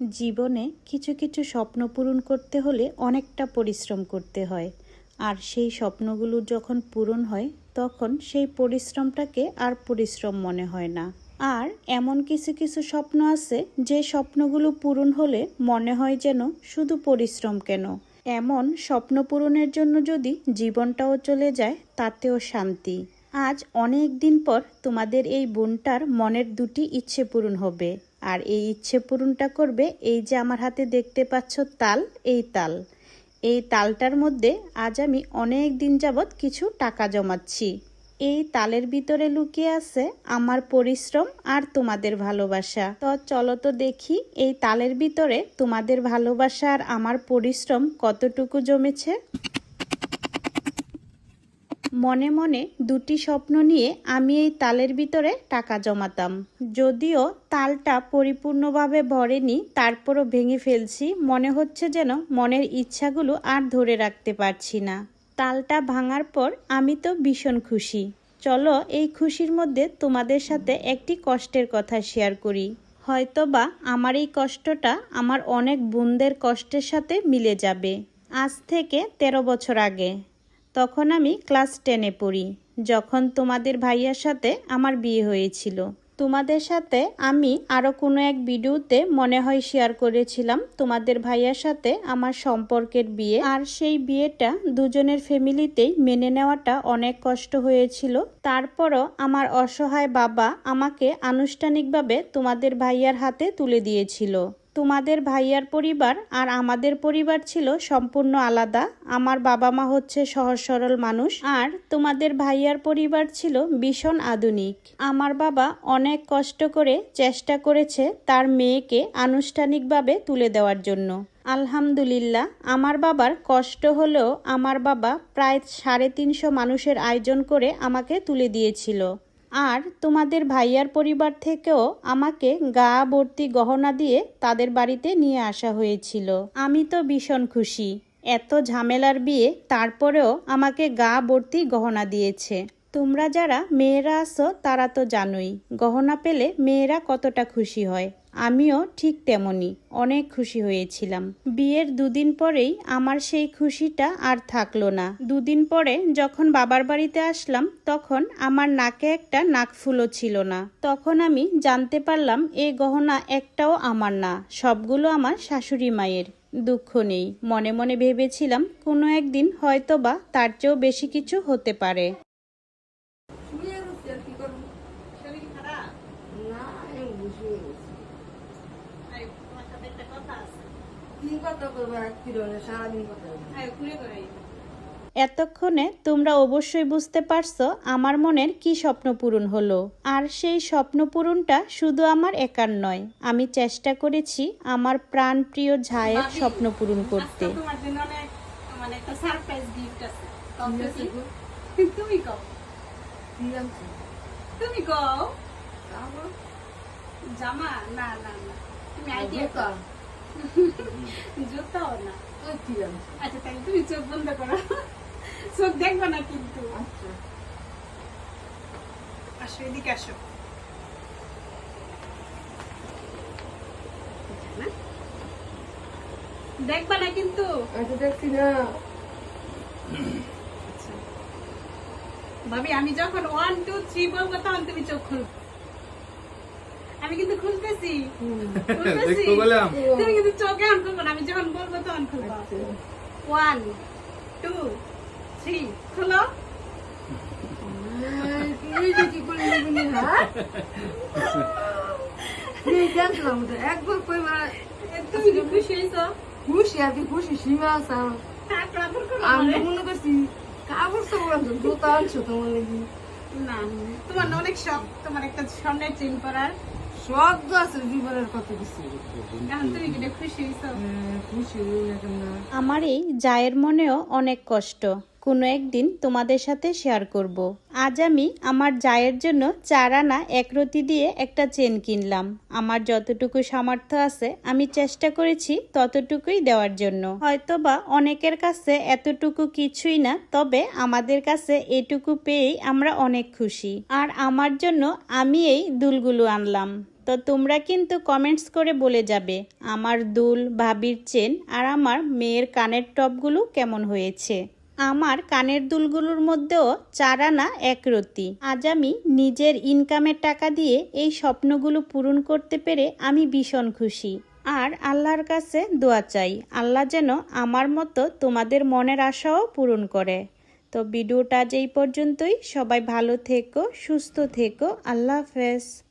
জীবনে কিছু কিছু স্বপ্ন পূরণ করতে হলে অনেকটা পরিশ্রম করতে হয়। আর সেই স্বপ্নগুলো যখন পূরণ হয়, তখন সেই পরিশ্রমটাকে আর পরিশ্রম মনে হয় না। আর এমন কিছু কিছু স্বপ্ন আছে, যে স্বপ্নগুলো পূরণ হলে মনে হয় যেন শুধু পরিশ্রম কেন। এমন স্বপ্ন পূরণের জন্য যদি জীবনটাও চলে যায়, তাতেও শান্তি। আজ অনেক দিন পর তোমাদের এই বোনটার মনের দুটি ইচ্ছে পূরণ হবে। আর এই ইচ্ছে পূরণটা করবে এই যে আমার হাতে দেখতে পাচ্ছ তাল, এই তাল। এই তালটার মধ্যে আজ আমি অনেক দিন যাবৎ কিছু টাকা জমাচ্ছি। এই তালের ভিতরে লুকিয়ে আছে আমার পরিশ্রম আর তোমাদের ভালোবাসা। তো চলো তো দেখি এই তালের ভিতরে তোমাদের ভালোবাসা আর আমার পরিশ্রম কতটুকু জমেছে। মনে মনে দুটি স্বপ্ন নিয়ে আমি এই তালের ভিতরে টাকা জমাতাম। যদিও তালটা পরিপূর্ণভাবে ভরেনি, তারপরও ভেঙে ফেলছি, মনে হচ্ছে যেন মনের ইচ্ছাগুলো আর ধরে রাখতে পারছি না। তালটা ভাঙার পর আমি তো ভীষণ খুশি। চলো এই খুশির মধ্যে তোমাদের সাথে একটি কষ্টের কথা শেয়ার করি। হয়তোবা আমার এই কষ্টটা আমার অনেক বোনদের কষ্টের সাথে মিলে যাবে। আজ থেকে তেরো বছর আগে। তখন আমি ক্লাস টেনে পড়ি, যখন তোমাদের ভাইয়ার সাথে আমার বিয়ে হয়েছিল। তোমাদের সাথে আমি আরও কোনো এক ভিডিওতে মনে হয় শেয়ার করেছিলাম তোমাদের ভাইয়ার সাথে আমার সম্পর্কের বিয়ে। আর সেই বিয়েটা দুজনের ফ্যামিলিতেই মেনে নেওয়াটা অনেক কষ্ট হয়েছিল। তারপরও আমার অসহায় বাবা আমাকে আনুষ্ঠানিকভাবে তোমাদের ভাইয়ার হাতে তুলে দিয়েছিল। তোমাদের ভাইয়ার পরিবার আর আমাদের পরিবার ছিল সম্পূর্ণ আলাদা। আমার বাবা মা হচ্ছে সহজ সরল মানুষ আর তোমাদের ভাইয়ার পরিবার ছিল ভীষণ আধুনিক। আমার বাবা অনেক কষ্ট করে চেষ্টা করেছে তার মেয়েকে আনুষ্ঠানিকভাবে তুলে দেওয়ার জন্য। আলহামদুলিল্লাহ, আমার বাবার কষ্ট হলেও আমার বাবা প্রায় সাড়ে তিনশো মানুষের আয়োজন করে আমাকে তুলে দিয়েছিল। আর তোমাদের ভাইয়ার পরিবার থেকেও আমাকে গা ভর্তি গহনা দিয়ে তাদের বাড়িতে নিয়ে আসা হয়েছিল। আমি তো ভীষণ খুশি। এত ঝামেলার বিয়ে, তারপরেও আমাকে গা ভর্তি গহনা দিয়েছে। তোমরা যারা মেয়েরা আছো, তারা তো জানোই, গহনা পেলে মেয়েরা কতটা খুশি হয়। আমিও ঠিক তেমনই, অনেক খুশি হয়েছিলাম। বিয়ের দুদিন পরেই আমার সেই খুশিটা আর থাকল না। দুদিন পরে যখন বাবার বাড়িতে আসলাম, তখন আমার নাকে একটা নাকফুলও ছিল না। তখন আমি জানতে পারলাম এই গহনা একটাও আমার না, সবগুলো আমার শাশুড়ি মায়ের। দুঃখ নেই, মনে মনে ভেবেছিলাম, কোনো একদিন হয়তো বা তার চেয়েও বেশি কিছু হতে পারে। শুয়ে আর কি করব? শরীর খারাপ? না এমনি শুয়ে গেছি। তোমার সাথে একটা কথা আছে। কি কথা করব এক কিরণে সারাদিন কথা বলব। আয়, করাই এতক্ষণে তোমরা অবশ্যই বুঝতে পারছ আমার মনের কি স্বপ্ন পূরণ হলো। আর সেই স্বপ্ন পূরণটা শুধু আমার একার নয় আমি চেষ্টা করেছি আমার প্রাণ প্রিয় ঝায়ের স্বপ্ন পূরণ করতে। আজকে তোমার জন্য মানে একটা সারপ্রাইজ গিফট আছে? তুমি তুমি কও জামা না না না তুমি আইডিয়া জুতা? জুতাও না? আচ্ছা তাহলে তুমি চোখ বন্ধ করো। চোখ দেখবে না কিন্তু। আচ্ছা। আসো এদিকে আসো। দেখবা না কিন্তু। আচ্ছা, দেখছি না। ভাবি আমি যখন ওয়ান টু থ্রি বলব তখন তুমি চোখ খুলবে। আমি কিন্তু খুলতেছি। তুমি কিন্তু চোখে আন খুলবো না আমি যখন বলব তখন খুলবো। ওয়ান টু থ্রি খুলো। হ্যাঁ? একবার তুমি খুশি হয়েছো খুশি আর কি খুশি সীমা আছে আদর করো আমি মনে করছি কাপড় সাপড় আনছো জুতা আনছো তোমার না তোমার না অনেক শখ তোমার একটা স্বর্ণের চেন পরার সব তো আছে জীবনের কত কিছু। এখন তুমি কি খুশি হ্যাঁ, খুশি? আমার এই জায়ের মনেও অনেক কষ্ট। কোনো একদিন তোমাদের সাথে শেয়ার করব। আজ আমি আমার জায়ের জন্য চার আনা একরতি দিয়ে একটা চেন কিনলাম। আমার যতটুকু সামর্থ্য আছে, আমি চেষ্টা করেছি ততটুকুই দেওয়ার জন্য। হয়তোবা অনেকের কাছে এতটুকু কিছুই না, তবে আমাদের কাছে এটুকু পেয়েই আমরা অনেক খুশি। আর আমার জন্য আমি এই দুলগুলো আনলাম। তো তোমরা কিন্তু কমেন্টস করে বলে যাবে, আমার দুল, ভাবির চেন আর আমার মেয়ের কানের টপগুলো কেমন হয়েছে। আমার কানের দুলগুলোর মধ্যেও চার আনা একরতি আজ আমি নিজের ইনকামের টাকা দিয়ে এই স্বপ্নগুলো পূরণ করতে পেরে আমি ভীষণ খুশি। আর আল্লাহর কাছে দোয়া চাই। আল্লাহ যেন আমার মতো তোমাদের মনের আশাও পূরণ করে। তো ভিডিওটা আজ এই পর্যন্তই। সবাই ভালো থেকো, সুস্থ থেকো। আল্লাহ হাফেজ।